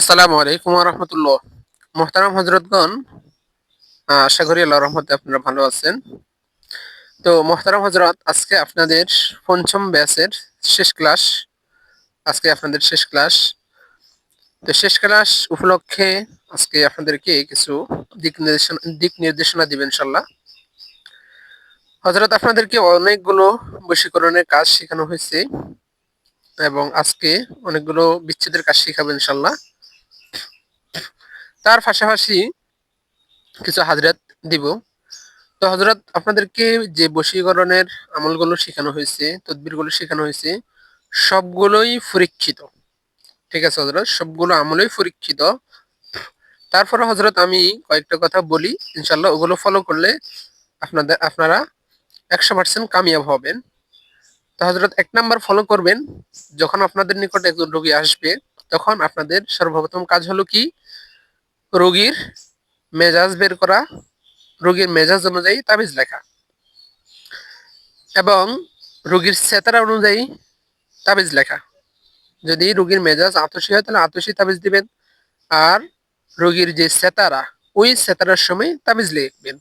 আসসালামু আলাইকুম রহমতুল্লাহ। মোহতারাম হজরতগণ আশা করি আল্লাহ রহমতে আপনারা ভালো আছেন। তো মোহতারাম হজরত, আজকে আপনাদের পঞ্চম ব্যাচের শেষ ক্লাস, আজকে আপনাদের শেষ ক্লাস। তো শেষ ক্লাস উপলক্ষে আজকে আপনাদেরকে কিছু দিক নির্দেশনা দিক নির্দেশনা দিবেন ইনশাল্লাহ হজরত, আপনাদেরকে অনেকগুলো বশীকরণের কাজ শেখানো হয়েছে এবং আজকে অনেকগুলো বিচ্ছেদের কাজ শেখাবেন ইনশাল্লাহ তার পাশাপাশি কিছু হাজরাত দিব। তো হজরত আপনাদেরকে যে বশীকরণের আমলগুলো শেখানো হয়েছে, তদবিরগুলো শেখানো হয়েছে, সবগুলোই পরীক্ষিত। ঠিক আছে হজরত সবগুলো আমলই পরীক্ষিত। তারপরে হজরত আমি কয়েকটা কথা বলি ইনশাল্লাহ ওগুলো ফলো করলে আপনাদের, আপনারা একশো পার্সেন্ট কামিয়াব হবেন। তো হজরত এক নাম্বার ফলো করবেন, যখন আপনাদের নিকট একজন রোগী আসবে, তখন আপনাদের সর্বপ্রথম কাজ হলো কি? রোগীর মেজাজ বের করা, রোগীর মেজাজ অনুযায়ী তাবিজ লেখা এবং রোগীর চেতারা অনুযায়ী তাবিজ লেখা। যদি রোগীর মেজাজ আতসী হয়, তাহলে আতসী তাবিজ দিবেন। আর রোগীর যে চেতারা, ওই চেতারার সময় তাবিজ লিখবেন।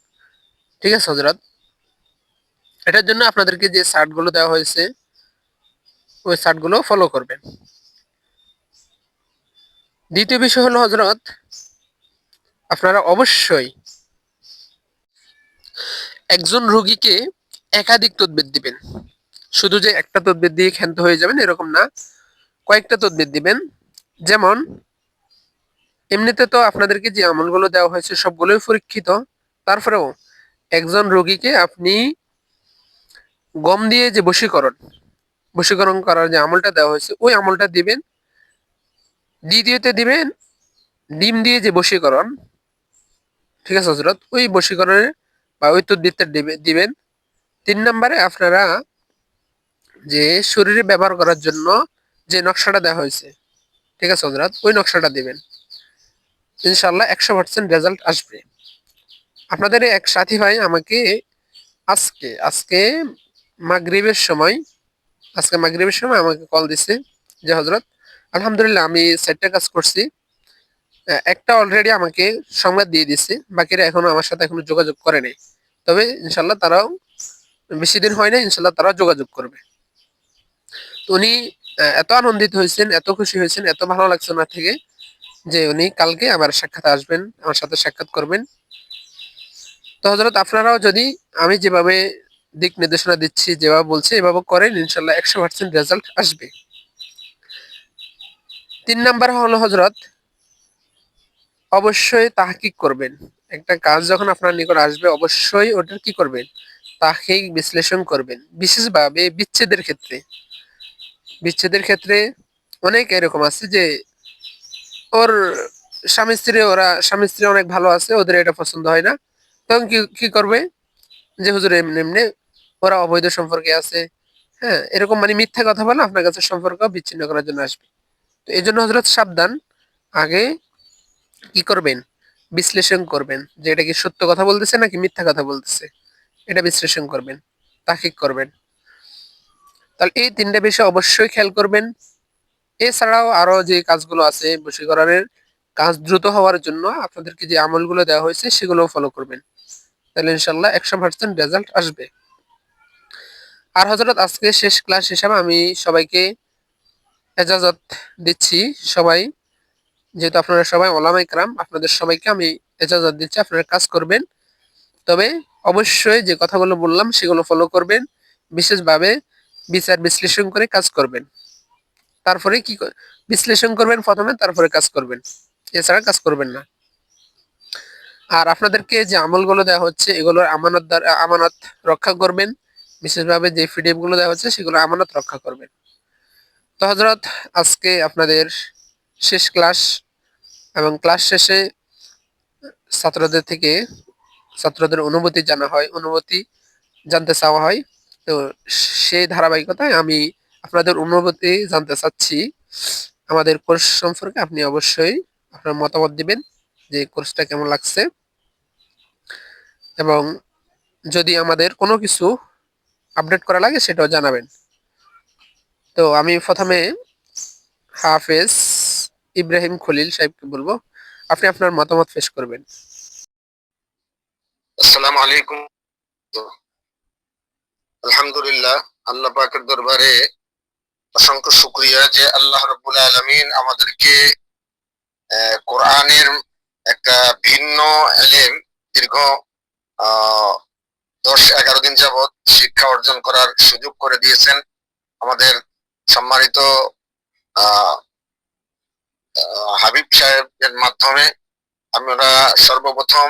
ঠিক আছে হজরত এটার জন্য আপনাদেরকে যে চার্টগুলো দেওয়া হয়েছে, ওই চার্টগুলো ফলো করবেন। দ্বিতীয় বিষয় হলো হজরত আপনারা অবশ্যই একজন রোগীকে একাধিক তদবির দিবেন। শুধু যে একটা তদবির দিয়ে ক্ষান্ত হয়ে যাবেন এরকম না। কয়েকটা তদবির দিবেন। যেমন, এমনিতে তো আপনাদেরকে যে আমলগুলো দেওয়া হয়েছে সবগুলোই পরীক্ষিত। তারপরেও একজন রোগীকে আপনি গম দিয়ে যে বশীকরণ বশীকরণ করার যে আমলটা দেওয়া হয়েছে, ওই আমলটা দিবেন। দ্বিতীয়তে দিবেন ডিম দিয়ে যে বশীকরণ ঠিক আছে, হজরত? ওই বশীকরণের বা ওই তদ্বিরটা দিবেন। তিন নম্বরে আপনারা যে শরীরে ব্যবহার করার জন্য যে নকশাটা দেওয়া হয়েছে, ঠিক আছে হজরত? ওই নকশাটা দিবেন। ইনশাল্লাহ একশো পার্সেন্ট রেজাল্ট আসবে। আপনাদের এক সাথী ভাই আমাকে আজকে আজকে মাগরিবের সময়, আজকে মাগরিবের সময় আমাকে কল দিছে যে, হজরত, আলহামদুলিল্লাহ আমি চারটা কাজ করছি। একটা অলরেডি আমাকে সংবাদ দিয়ে দিছে, বাকিরা এখনও আমার সাথে এখনও যোগাযোগ করে নেই। তবে ইনশাল্লাহ তারাও বেশি দিন হয় না ইনশাল্লাহ তারাও যোগাযোগ করবে। তো উনি এত আনন্দিত হয়েছেন, এত খুশি হয়েছেন, এত ভালো লাগছে ওনার থেকে যে উনি কালকে আমার সাক্ষাৎ আসবেন, আমার সাথে সাক্ষাৎ করবেন। তো হজরত আপনারাও যদি আমি যেভাবে দিক নির্দেশনা দিচ্ছি, যেভাবে বলছি, এভাবে করেন ইনশাল্লাহ একশো পার্সেন্ট রেজাল্ট আসবে। তিন নাম্বার হলো হজরত অবশ্যই তাহকিক করবেন। একটা কাজ যখন আপনার নিকট আসবে, অবশ্যই ওটার কি করবেন? তাহকিক বিশ্লেষণ করবেন। বিশেষভাবে বিচ্ছেদের ক্ষেত্রে। বিচ্ছেদের ক্ষেত্রে অনেক এরকম আছে যে, ওর স্বামী স্ত্রী, ওরা স্বামী স্ত্রী অনেক ভালো আছে, ওদের এটা পছন্দ হয় না। তখন কি কি করবে? যে হুজুর এমনি এমনি ওরা অবৈধ সম্পর্কে আছে। হ্যাঁ এরকম মানে মিথ্যা কথা বলে আপনার কাছে সম্পর্ক বিচ্ছিন্ন করার জন্য আসবে। তো এই জন্য হজরত সাবধান। আগে কি করবেন? বিশ্লেষণ করবেন যে এটা কি সত্য কথা বলতেছে নাকি মিথ্যা কথা বলতেছে? এটা বিশ্লেষণ করবেন তাকিক করবেন। তাহলে এই তিনটা বিষয় অবশ্যই খেয়াল করবেন। এছাড়াও আরও যে কাজগুলো আছে বশীকরণের, কাজ দ্রুত হওয়ার জন্য আপনাদেরকে যে আমলগুলো দেওয়া হয়েছে সেগুলো ফলো করবেন। তাহলে ইনশাল্লাহ একশো পার্সেন্ট রেজাল্ট আসবে। আর হজরত আজকে শেষ ক্লাস হিসাবে আমি সবাইকে এজাজত দিচ্ছি সবাই। যেহেতু আপনারা সবাই ওলামা ইকরাম আপনাদের সবাইকে আমি এজাজত দিচ্ছি, আপনারা কাজ করবেন। তবে অবশ্যই যে কথাগুলো বললাম, সেগুলো ফলো করবেন, বিশেষভাবে বিচার বিশ্লেষণ করে কাজ করবেন। তারপরে কি বিশ্লেষণ করবেন প্রথমে, তারপরে কাজ করবেন। এছাড়া কাজ করবেন না। আর আপনাদেরকে যে আমলগুলো দেওয়া হচ্ছে, এগুলোর আমানত আমানত রক্ষা করবেন। বিশেষভাবে যে পিডিএফগুলো দেওয়া হচ্ছে সেগুলো আমানত রক্ষা করবেন। তো হজরত আজকে আপনাদের শেষ ক্লাস এবং ক্লাস শেষে ছাত্রদের থেকে ছাত্রদের অনুভূতি জানা হয়, অনুভূতি জানতে চাওয়া হয়। তো সেই ধারাবাহিকতায় আমি আপনাদের অনুভূতি জানতে চাচ্ছি। আমাদের কোর্স সম্পর্কে আপনি অবশ্যই আপনার মতামত দিবেন যে কোর্সটা কেমন লাগছে। এবং যদি আমাদের কোনো কিছু আপডেট করা লাগে সেটাও জানাবেন। তো আমি প্রথমে হাফেজ ইব্রাহিম খলিল সাহেবকে বলব, আপনি আপনার মতামত পেশ করবেন। আসসালামু আলাইকুম। আলহামদুলিল্লাহ, আল্লাহ পাকের দরবারে অসংখ্য শুক্রিয়া যে আল্লাহ রব্বুল আলমিন আমাদেরকে কোরআনের একটা ভিন্ন এলেম দীর্ঘ দশ এগারো দিন যাবৎ শিক্ষা অর্জন করার সুযোগ করে দিয়েছেন। আমাদের সম্মানিত হাবিব সাহেবের মাধ্যমে আমরা সর্বপ্রথম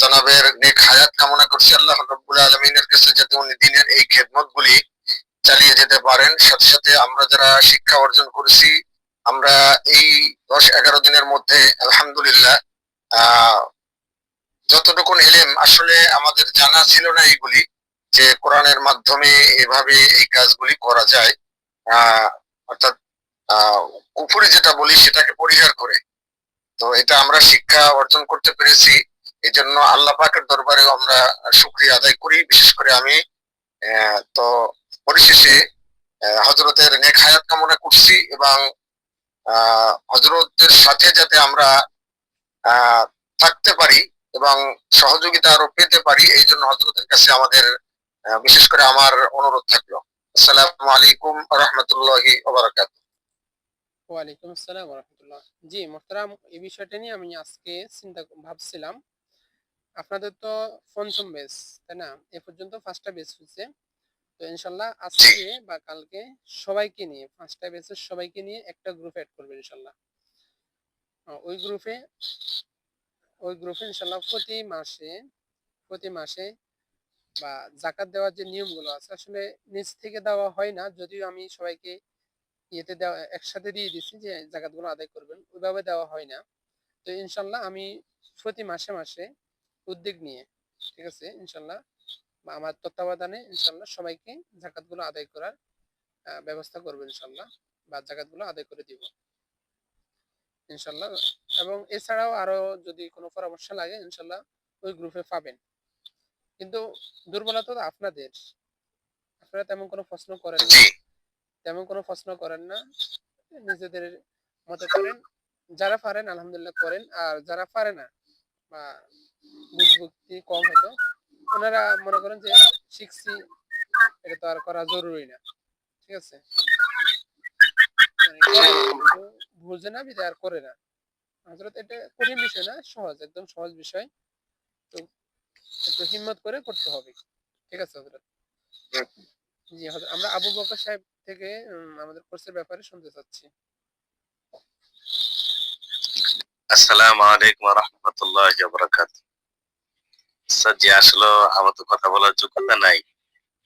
জনাবের নেক হায়াত কামনা করছি, আল্লাহ রব্বুল আলমিনের কাছে যাতে উনি দিনের এই খেদমত গুলি চালিয়ে যেতে পারেন। সাথে সাথে আমরা যারা শিক্ষা অর্জন করেছি, আমরা এই দশ এগারো দিনের মধ্যে, আলহামদুলিল্লাহ, আহ, যতটুকু এলেম, আসলে আমাদের জানা ছিল না এইগুলি, যে কোরআনের মাধ্যমে এভাবে এই কাজগুলি করা যায়। অর্থাৎ কুফুরি যেটা বলি সেটাকে পরিহার করে। তো এটা আমরা শিক্ষা অর্জন করতে পেরেছি। এই জন্য আল্লাহ পাকের দরবারে আমরা শুক্রিয়া আদায় করি। বিশেষ করে আমি তো পরিশেষে হজরতের নেক হায়াত কামনা করছি এবং হজরতের সাথে যাতে আমরা থাকতে পারি এবং সহযোগিতা আরও পেতে পারি, এই জন্য হজরতের কাছে আমাদের বিশেষ করে আমার অনুরোধ থাকল। আসসালামু আলাইকুম রহমতুল্লাহি ওবরাকাত ওয়ালাইকুম আসসালাম রহমতুল্লাহ জি, মোহতারাম, এই বিষয়টা নিয়ে আমি আজকে চিন্তা ভাবছিলাম। আপনাদের তো পঞ্চম বেস তাই না? এ পর্যন্ত পাঁচটা বেস হয়েছে। তো ইনশাল্লাহ আজকে বা কালকে সবাইকে নিয়ে, পাঁচটা বেসের সবাইকে নিয়ে একটা গ্রুপ অ্যাড করবে ইনশাল্লাহ। ওই গ্রুপে ওই গ্রুপে ইনশাল্লাহ প্রতি মাসে প্রতি মাসে বা জাকাত দেওয়ার যে নিয়মগুলো আছে, আসলে নিজ থেকে দেওয়া হয় না, যদিও আমি সবাইকে ইয়েতে দেওয়া, একসাথে দিয়ে দিচ্ছি যে জাকাতগুলো আদায় করবেন, ওইভাবে দেওয়া হয় না। তো ইনশাল্লাহ আমি প্রতি মাসে মাসে উদ্যোগ নিয়ে, ঠিক আছে, ইনশাল্লাহ আমার তত্ত্বাবধানে ইনশাল্লাহ সবাইকে জাকাতগুলো আদায় করার ব্যবস্থা করব ইনশাল্লাহ, বা জাকাতগুলো আদায় করে দিব। ইনশাল্লাহ, এবং এছাড়াও আরও যদি কোনো পরামর্শ লাগে, ইনশাল্লাহ ওই গ্রুপে পাবেন। কিন্তু দুর্বলতা আপনাদের, আপনারা তেমন কোনো প্রশ্ন করেন না তেমন কোনো প্রশ্ন করেন না। নিজেদের মতে করেন। যারা পারেন আলহামদুলিল্লাহ করেন। আর যারা পারে না বা বুঝবুক্তি কম হতো ওনারা মনে করেন যে শিখছি এটা তো আর করা জরুরি না। ঠিক আছে? মানে বুঝে না বিদায় আর করে না। হজরত এটা কঠিন বিষয় না সহজ একদম সহজ বিষয়। তো একটু হিম্মত করে করতে হবে। ঠিক আছে হজরত জি হজরত আমরা আবু বকর সাহেব থেকে আমাদের কোর্সের ব্যাপারে শুনতে চাচ্ছি। আসসালামু আলাইকুম রহমতুল্লাহ বরকাত স্যার, জি, আসলে আমার তো কথা বলার যোগ্যতা নাই।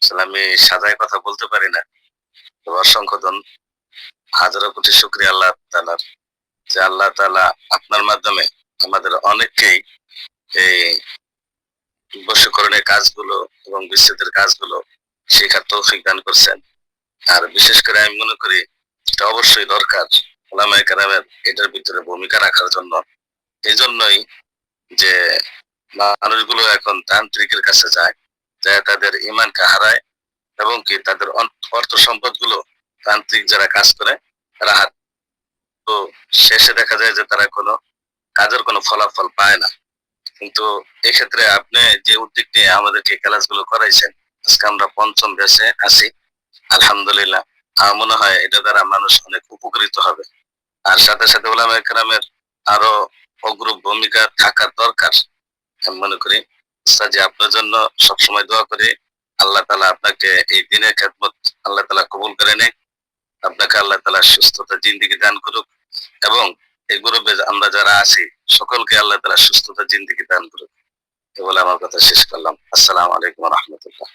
আসলে আমি সাজায় কথা বলতে পারি না। তো অসংখ্য ধন হাজারো কোটি শুক্রিয়া আল্লাহ তালার যে আল্লাহ তালা আপনার মাধ্যমে আমাদের অনেককেই এই বশীকরণের কাজগুলো এবং বিচ্ছেদের কাজগুলো শেখার তৌফিক দান করছেন। আর বিশেষ করে আমি মনে করি এটা অবশ্যই দরকার ওলামায়ে কেরামের এটার ভিতরে ভূমিকা রাখার জন্য। এই জন্যই যে মানুষগুলো এখন তান্ত্রিকের কাছে যায় যা তাদের ইমানকে হারায় এবং কি তাদের অর্থ সম্পদগুলো তান্ত্রিক যারা কাজ করে তারা হাত তো শেষে দেখা যায় যে তারা কোনো কাজের কোনো ফলাফল পায় না। কিন্তু এক্ষেত্রে আপনি যে উদ্যোগ নিয়ে আমাদেরকে ক্লাসগুলো করাইছেন, আজকে আমরা পঞ্চম ব্যাচে আছি। আলহামদুলিল্লাহ। আমার মনে হয় এটা দ্বারা মানুষ অনেক উপকৃত হবে। আর সাথে সাথে ওলামা একরামের আরও অগ্রুপ ভূমিকা থাকার দরকার। আমি মনে করি যে আপনার জন্য সবসময় দোয়া করি। আল্লাহ তালা আপনাকে এই দিনের খেদমত আল্লাহ তালা কবুল করে নেই আপনাকে আল্লাহ তালা সুস্থতা জিন্দিগি দান করুক। এবং এই গ্রুপে আমরা যারা আছি, সকলকে আল্লাহ তালা সুস্থতা জিন্দিগি দান করুক। এ বলে আমার কথা শেষ করলাম। আসসালামু আলাইকুম রহমতুল্লাহ।